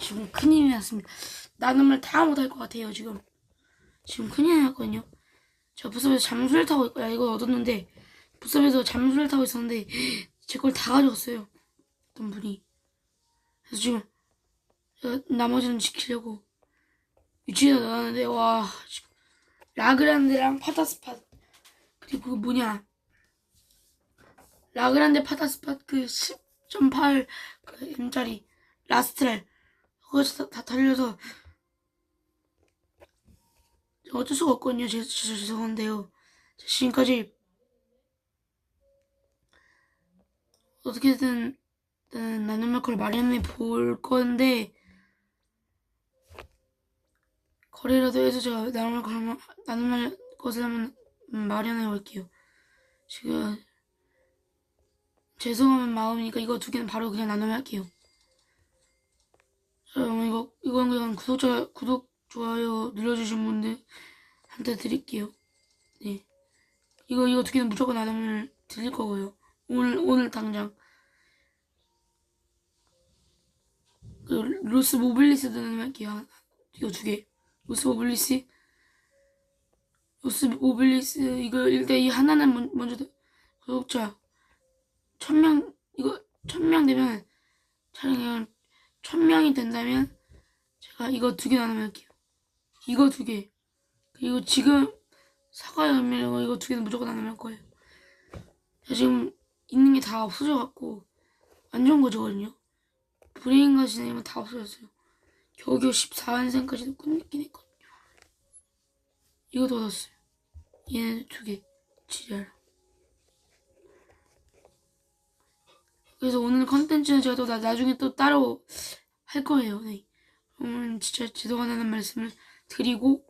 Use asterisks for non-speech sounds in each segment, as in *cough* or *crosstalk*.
지금 큰일이 났습니다. 나눔을 다 못할 것 같아요 지금. 지금 큰일이 났거든요. 제가 부섭에서 잠수를 타고 있고 야 이거 얻었는데 부섭에서 잠수를 타고 있었는데 *gasps* 제 걸 다 가져갔어요. 어떤 분이. 그래서 지금 나머지는 지키려고 위치에다 넣었는데 와 지금 라그란데랑 파타스팟 그리고 그 뭐냐 라그란데 파타스팟 그 10.8 그 M짜리 라스트랄 그거 다, 다 달려서 어쩔 수가 없거든요. 제, 진짜 죄송한데요. 지금까지 어떻게든 음, 나눔 마크를 마련해 볼 건데 거래라도 해서 제가 나눔 마크 하면 나눔 것을 한번 음, 마련해 볼게요. 지금 죄송한 마음이니까 이거 두 개는 바로 그냥 나눔할게요. 이건 그냥 구독자 구독 좋아요 눌러주신 분들한테 드릴게요. 네, 이거 이거 두 개는 무조건 나눔을 드릴 거고요. 오늘 오늘 당장 그 로스 모빌리스 나눔할게요. 이거 두 개. 로스 모빌리스 로스 모빌리스 이거 일단 이 하나는 먼- 먼저 드- 구독자 천명 이거 천명 되면 촬영 천명이 된다면 제가 이거 두 개 나눔할게요. 이거 두 개. 그리고 지금 사과 열매고 이거 두 개는 무조건 나눔할 거예요. 지금 있는 게 다 없어져 갖고 안 좋은 거거든요. 브레인과 진행은 다 없어졌어요. 겨우겨우 14완생까지도 끝냈긴 했거든요. 이것도 얻었어요. 얘네 두 개. 지랄. 그래서 오늘 컨텐츠는 제가 또 나, 나중에 또 따로 할 거예요. 네. 오늘 진짜 죄송하다는 말씀을 드리고,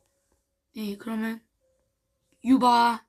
네, 그러면, 유바.